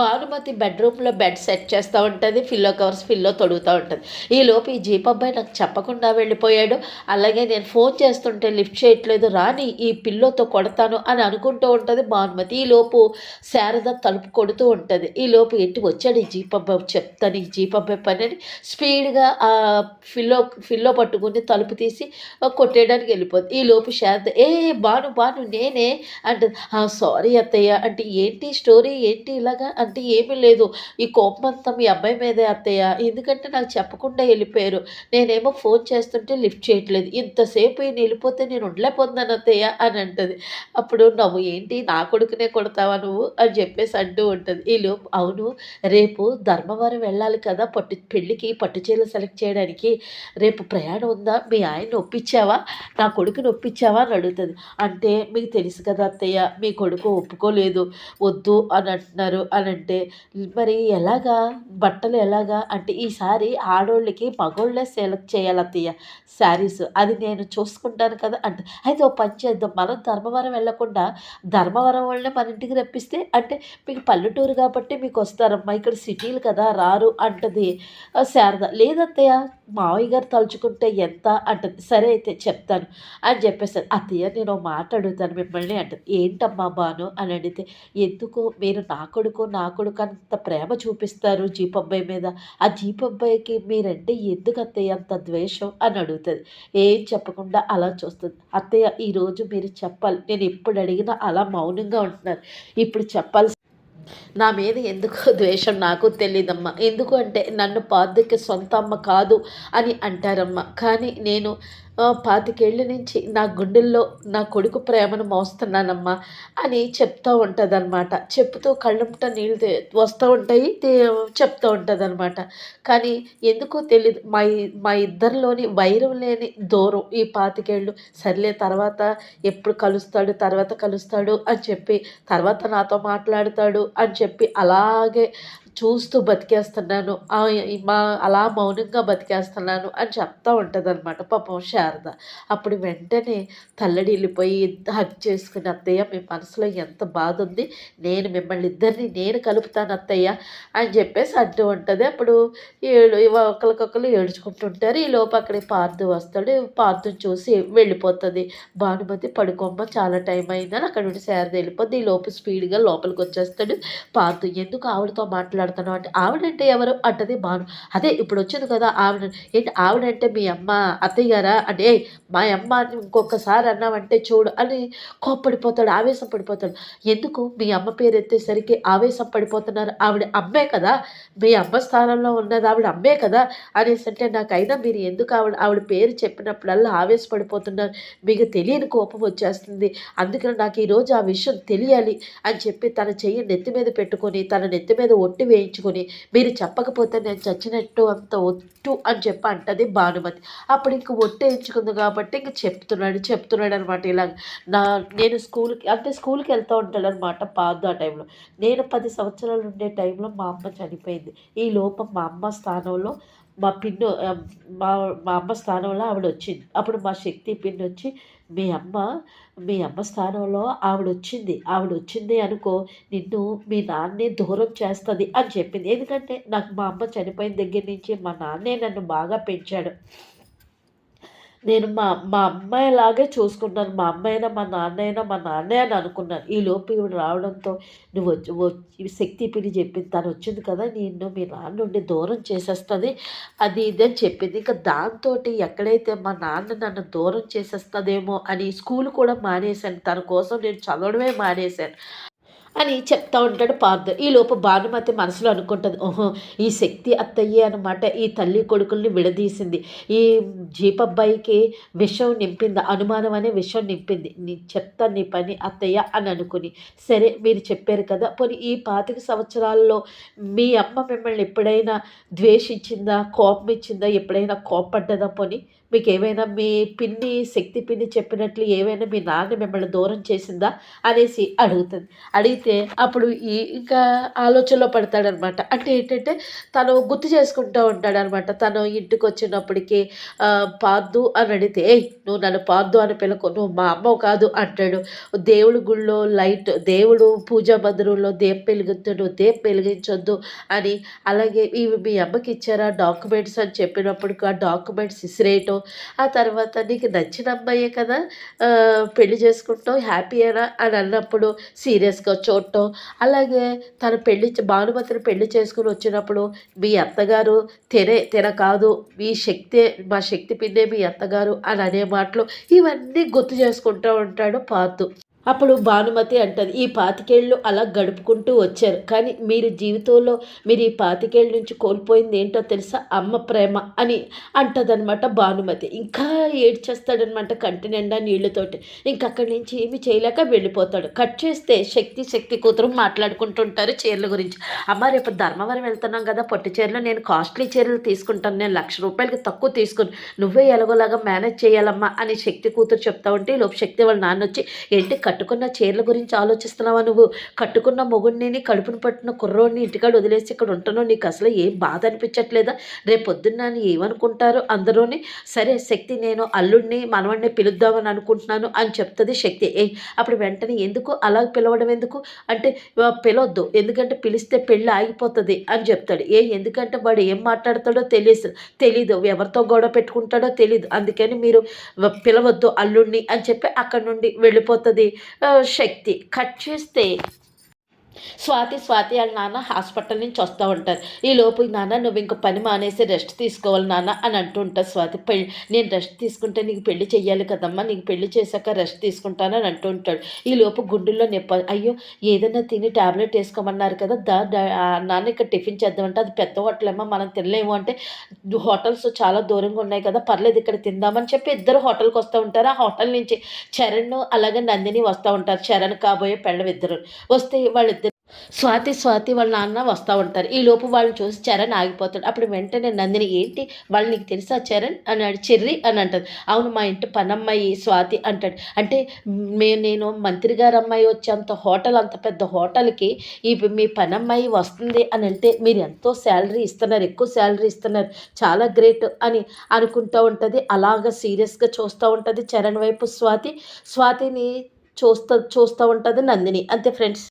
భానుమతి బెడ్రూమ్లో bed set చేస్తూ ఉంటుంది ఫిల్లో కవర్స్ ఫిల్లో తొడుగుతూ ఉంటుంది. ఈలోపు ఈ జీప్ అబ్బాయి నాకు చెప్పకుండా వెళ్ళిపోయాడు. అలాగే నేను ఫోన్ చేస్తుంటే లిఫ్ట్ చేయట్లేదు రాని ఈ పిల్లోతో కొడతాను అని అనుకుంటూ ఉంటుంది భానుమతి. ఈలోపు శారద తలుపు కొడుతూ ఉంటుంది. ఈలోపు ఎట్టి వచ్చాడు ఈ జీప్ అబ్బాయి? చెప్తాను ఈ జీప్ అబ్బాయి పని అని స్పీడ్గా ఆ ఫిల్లో ఫిల్లో పట్టుకుని తలుపు తీసి కొట్టేయడానికి వెళ్ళిపోతుంది ఈలోపు శారద ఏ బాను బాను నేనే అంటే సారీ అత్తయ్య అంటే ఏంటి స్టోరీ? ఏంటి ఇలాగ అంటే ఏమీ లేదు. ఈ కోపం అంతా మీ అబ్బాయి మీదే అత్తయ్య. ఎందుకంటే నాకు చెప్పకుండా వెళ్ళిపోయారు. నేనేమో ఫోన్ చేస్తుంటే లిఫ్ట్ చేయట్లేదు. ఇంతసేపు ఈయన వెళ్ళిపోతే నేను ఉండలేకపోతున్నాను అత్తయ్య అని అంటుంది. అప్పుడు నువ్వు ఏంటి? నా కొడుకునే కొడతావా నువ్వు? అని చెప్పేసి అంటూ ఉంటుంది. వీళ్ళు అవును. రేపు ధర్మవరం వెళ్ళాలి కదా? పట్టు పెళ్ళికి పట్టు చీరలు సెలెక్ట్ చేయడానికి రేపు ప్రయాణం ఉందా? మీ ఆయన ఒప్పించావా? నా కొడుకుని ఒప్పించావా? అని అడుగుతుంది. అంటే మీకు తెలుసు కదా అత్తయ్య మీ కొడుకు ఒప్పుకోలేదు. వద్దు అని అంటున్నారు. అని అంటే మరి ఎలాగా? బట్టలు ఎలాగా? అంటే ఈసారి ఆడోళ్ళకి మగోళ్ళే సెలెక్ట్ చేయాలి అత్తయ్య. శారీస్ అది నేను చూసుకుంటాను కదా అంటే. అయితే ఓ పని చేద్దాం. మనం ధర్మవరం వెళ్ళకుండా ధర్మవరం వాళ్ళని మన ఇంటికి రప్పిస్తే అంటే మీకు పల్లెటూరు కాబట్టి మీకు వస్తారమ్మా ఇక్కడ సిటీలు కదా రారు అంటది. శారద లేదత్తయ్య మావయ్య గారు తలుచుకుంటే ఎంత? అంటది. సరే అయితే చెప్తాను. అని చెప్పేసాను అత్తయ్య నేను మాట్లాడుతాను మాట అడుగుతాను మిమ్మల్ని అంటది. ఏంటమ్మా బాను? అని అడిగితే ఎందుకు? మీరు నా కొడుకు నా కొడుకు అంత ప్రేమ చూపిస్తారు జీపబ్బాయి మీద? ఆ జీపబ్బాయికి మీరంటే ఎందుకు అత్తయ్య అంత ద్వేషం అని అడుగుతుంది. ఏం చెప్పకుండా అలా చూస్తుంది. అత్తయ్య ఈరోజు మీరు చెప్పాలి. నేను ఎప్పుడు అడిగినా అలా మౌనంగా ఉంటున్నారు. ఇప్పుడు చెప్పాల్సి నా మీద ఎందుకు ద్వేషం? నాకు తెలియదమ్మా ఎందుకు అంటే నన్ను పాదుకి సొంత అమ్మ కాదు అని అంటారమ్మ. కానీ నేను పాతికేళ్ళ నుంచి నా గుండెల్లో నా కొడుకు ప్రేమను మోస్తున్నానమ్మా అని చెప్తూ ఉంటుంది అనమాట చెప్తూ కళ్ళుంట నీళ్ళు వస్తూ ఉంటాయి చెప్తూ ఉంటుంది అనమాట కానీ ఎందుకో తెలియదు మా మా ఇద్దరిలోని వైరం లేని దూరం ఈ పాతికేళ్ళు సర్లే తర్వాత ఎప్పుడు కలుస్తాడు తర్వాత కలుస్తాడు అని చెప్పి తర్వాత నాతో మాట్లాడతాడు అని చెప్పి అలాగే చూస్తూ బతికేస్తున్నాను. మా అలా మౌనంగా బతికేస్తున్నాను అని చెప్తా ఉంటుంది అనమాట పాపం శారద. అప్పుడు వెంటనే తల్లడిల్లిపోయి హక్ చేసుకుని అత్తయ్య మీ మనసులో ఎంత బాధ ఉంది? నేను మిమ్మల్ని ఇద్దరిని నేను కలుపుతాను అత్తయ్య అని చెప్పేసి అంటూ ఉంటుంది. అప్పుడు ఏడు ఒకరికొకరు ఏడ్చుకుంటుంటారు. ఈ లోపు అక్కడికి పార్థు వస్తాడు. పార్థుని చూసి వెళ్ళిపోతుంది. భానుమతి పడుకోమ్మ చాలా టైం అయిందని అక్కడ నుండి శారద వెళ్ళిపోద్ది. ఈ లోపు స్పీడ్గా లోపలికి వచ్చేస్తాడు. పార్థు ఎందుకు ఆవిడతో మాట్లాడుతున్నావు అంటే ఆవిడంటే ఎవరు? అంటది భాను. అదే ఇప్పుడు వచ్చింది కదా ఆవిడ. ఏంటి ఆవిడంటే మీ అమ్మ అత్తయ్య గారా? అంటే మా అమ్మ అని ఇంకొకసారి అన్నావంటే చూడు అని కోప్పడిపోతాడు ఆవేశం పడిపోతాడు. ఎందుకు? మీ అమ్మ పేరు ఎత్తేసరికి ఆవేశం పడిపోతున్నారు. ఆవిడ అమ్మే కదా. మీ అమ్మ స్థానంలో ఉన్నది ఆవిడ అమ్మే కదా. అనేసి అంటే నాకైనా మీరు ఎందుకు ఆవిడ ఆవిడ పేరు చెప్పినప్పుడల్లా ఆవేశపడిపోతున్నారు? మీకు తెలియని కోపం వచ్చేస్తుంది. అందుకని నాకు ఈరోజు ఆ విషయం తెలియాలి అని చెప్పి తన చెయ్యి నెత్తి మీద పెట్టుకొని తన నెత్తి మీద ఒట్టి వేయించుకొని మీరు చెప్పకపోతే నేను చచ్చినట్టు అంత ఒట్టు అని చెప్పి అంటది భానుమతి. అప్పుడు ఇంక ఒట్టు వేయించుకుంది కాబట్టి ఇంక చెప్తున్నాడు చెప్తున్నాడు అనమాట ఇలా. నా నేను స్కూల్కి అంటే స్కూల్కి వెళ్తూ ఉంటాడు అనమాట పాదు ఆ టైంలో. నేను పది సంవత్సరాలు ఉండే టైంలో మా అమ్మ చనిపోయింది. ఈ లోపం మా అమ్మ స్థానంలో మా పిన్ను మా మా అమ్మ స్థానంలో ఆవిడ వచ్చింది. అప్పుడు మా శక్తి పిన్ వచ్చి మీ అమ్మ మీ అమ్మ స్థానంలో ఆవిడ వచ్చింది ఆవిడ వచ్చింది అనుకో నిన్ను మీ నాన్నే దూరం చేస్తుంది అని చెప్పింది. ఎందుకంటే నాకు మా అమ్మ చనిపోయిన దగ్గర నుంచి మా నాన్నే నన్ను బాగా పెంచాడు. నేను మా మా అమ్మాయిలాగే చూసుకున్నాను మా అమ్మాయినా మా నాన్న మా నాన్నే అని అనుకున్నాను. ఈ లోపు ఈవిడ రావడంతో నువ్వు వచ్చి వచ్చి శక్తి పిలి చెప్పింది. తను వచ్చింది కదా నిన్ను మీ నాన్న నుండి దూరం చేసేస్తుంది. అది ఇది అని చెప్పింది. ఇంకా దాంతో ఎక్కడైతే మా నాన్న నన్ను దూరం చేసేస్తుందేమో అని స్కూల్ కూడా మానేశాను. తన కోసం నేను చదవడమే మానేశాను. అని చెప్తా ఉంటాడు పార్థ. ఈ భానుమతి మనసులో అనుకుంటుంది ఓహో ఈ శక్తి అత్తయ్యే అనమాట ఈ తల్లి కొడుకుల్ని విడదీసింది. ఈ జీపబ్బాయికి విషం నింపింది అనుమానం అనే విషం నింపింది. నీ చెప్తా నీ పని అత్తయ్య అని అనుకుని సరే మీరు చెప్పారు కదా. పోనీ ఈ పాతిక సంవత్సరాల్లో మీ అమ్మ మిమ్మల్ని ఎప్పుడైనా ద్వేషించిందా? కోపం ఇచ్చిందా? ఎప్పుడైనా కోపడ్డదా? పోనీ మీకు ఏమైనా మీ పిన్ని శక్తి పిన్ని చెప్పినట్లు ఏమైనా మీ నాన్న మిమ్మల్ని దూరం చేసిందా అనేసి అడుగుతుంది. అడిగితే అప్పుడు ఈ ఇంకా ఆలోచనలో పడతాడనమాట. అంటే ఏంటంటే తను గుర్తు చేసుకుంటూ ఉంటాడనమాట. తను ఇంటికి వచ్చినప్పటికీ పాద్దు అని అడిగితే ఏయ్ నువ్వు నన్ను పాద్దు అని పిల్లకు నువ్వు మా అమ్మ కాదు అంటాడు. దేవుడి గుళ్ళో లైట్ దేవుడు పూజా మందిరంలో దేప్ వెలిగించడు దేప్ వెలిగించొద్దు అని. అలాగే ఇవి మీ అమ్మకి ఇచ్చారా డాక్యుమెంట్స్ అని చెప్పినప్పుడు ఆ డాక్యుమెంట్స్ ఇసిరేయటం ఆ తర్వాత నీకు నచ్చిన అమ్మాయే కదా పెళ్ళి చేసుకుంటావు హ్యాపీయేనా అని అన్నప్పుడు సీరియస్గా చూడటం. అలాగే తన పెళ్ళి భానుమతిని పెళ్ళి చేసుకుని వచ్చినప్పుడు మీ అత్తగారు తినే తిన కాదు మీ శక్తి మా శక్తి పిన్నే మీ అత్తగారు అని అనే మాటలు ఇవన్నీ గుర్తు చేసుకుంటూ ఉంటాడు పాతు అప్పుడు భానుమతి అంటది ఈ పాతికేళ్ళు అలా గడుపుకుంటూ వచ్చారు. కానీ మీరు జీవితంలో మీరు ఈ పాతికేళ్ళ నుంచి కోల్పోయింది ఏంటో తెలుసా? అమ్మ ప్రేమ అని అంటదనమాట భానుమతి. ఇంకా ఏడ్చేస్తాడనమాట కంటి నిండా నీళ్ళతోటి. ఇంక అక్కడి నుంచి ఏమి చేయలేక వెళ్ళిపోతాడు. కట్ చేస్తే శక్తి శక్తి కూతురు మాట్లాడుకుంటుంటారు చీరల గురించి. అమ్మ రేపు ధర్మవరం వెళ్తున్నాం కదా పొట్టి చీరలు నేను కాస్ట్లీ చీరలు తీసుకుంటాను. నేను లక్ష రూపాయలకి తక్కువ తీసుకుని నువ్వే ఎలాగోలాగా మేనేజ్ చేయాలమ్మా అని శక్తి కూతురు చెప్తా ఉంటే ఈ లోపు శక్తి వాళ్ళ నాన్న వచ్చి ఏంటి కట్టుకున్న చీరల గురించి ఆలోచిస్తున్నావా నువ్వు? కట్టుకున్న మొగుడిని కడుపును పట్టిన కుర్రోడిని ఇంటికాడ వదిలేసి ఇక్కడ ఉంటానో నీకు అసలు ఏం బాధ అనిపించట్లేదా? రేపు పొద్దున్న ఏమనుకుంటారు అందరూని? సరే శక్తి నేను అల్లుడిని మనవడిని పిలుద్దామని అనుకుంటున్నాను అని చెప్తుంది శక్తి. ఏ అప్పుడు వెంటనే ఎందుకు అలా పిలవడం ఎందుకు? అంటే పిలవద్దు. ఎందుకంటే పిలిస్తే పెళ్ళి ఆగిపోతుంది అని చెప్తాడు. ఏ ఎందుకంటే వాడు ఏం మాట్లాడతాడో తెలియదు. తెలీదు. ఎవరితో గొడవ పెట్టుకుంటాడో తెలీదు. అందుకని మీరు పిలవద్దు అల్లుడిని అని చెప్పి అక్కడ నుండి వెళ్ళిపోతుంది. ఆ, శక్తి కట్ చేస్తే స్వాతి స్వాతి వాళ్ళ నాన్న హాస్పిటల్ నుంచి వస్తూ ఉంటారు. ఈ లోపు నాన్న నువ్వు ఇంక పని మానేసి రెస్ట్ తీసుకోవాలి నాన్న అని అంటూ ఉంటారు స్వాతి. పెళ్ళి నేను రెస్ట్ తీసుకుంటే నీకు పెళ్ళి చేయాలి కదమ్మా నీకు పెళ్ళి చేశాక రెస్ట్ తీసుకుంటాను అని అంటూ ఉంటాడు. ఈ లోపు గుండెల్లో నొప్పి అయ్యో ఏదైనా తిని టాబ్లెట్ వేసుకోమన్నారు కదా దా నాన్న ఇక్కడ టిఫిన్ చేద్దామంటే అది పెద్ద హోటల్ ఏమో మనం తినలేము అంటే హోటల్స్ చాలా దూరంగా ఉన్నాయి కదా పర్లేదు ఇక్కడ తిందామని చెప్పి ఇద్దరు హోటల్కి వస్తూ ఉంటారు. ఆ హోటల్ నుంచి చరణ్ అలాగే నందిని వస్తూ ఉంటారు. చరణ్ కాబోయే పెళ్ళ ఇద్దరు. వస్తే వాళ్ళిద్దరు స్వాతి స్వాతి వాళ్ళ నాన్న వస్తూ ఉంటారు. ఈ లోపు వాళ్ళని చూసి చరణ్ ఆగిపోతాడు. అప్పుడు వెంటనే నందిని ఏంటి? వాళ్ళు నీకు తెలుసా చరణ్? అన్నాడు చెర్రి అని అంటారు అవును మా ఇంటి పనమ్మాయి స్వాతి అంటాడు. అంటే మే నేను మంత్రి గారు అమ్మాయి వచ్చేంత హోటల్ అంత పెద్ద హోటల్కి ఈ మీ పనమ్మాయి వస్తుంది అని అంటే మీరు ఎంతో శాలరీ ఇస్తున్నారు ఎక్కువ శాలరీ ఇస్తున్నారు చాలా గ్రేట్ అని అనుకుంటూ ఉంటుంది. అలాగ సీరియస్గా చూస్తూ ఉంటుంది చరణ్ వైపు స్వాతి. స్వాతిని చూస్తూ చూస్తూ ఉంటుంది నందిని. అంతే ఫ్రెండ్స్.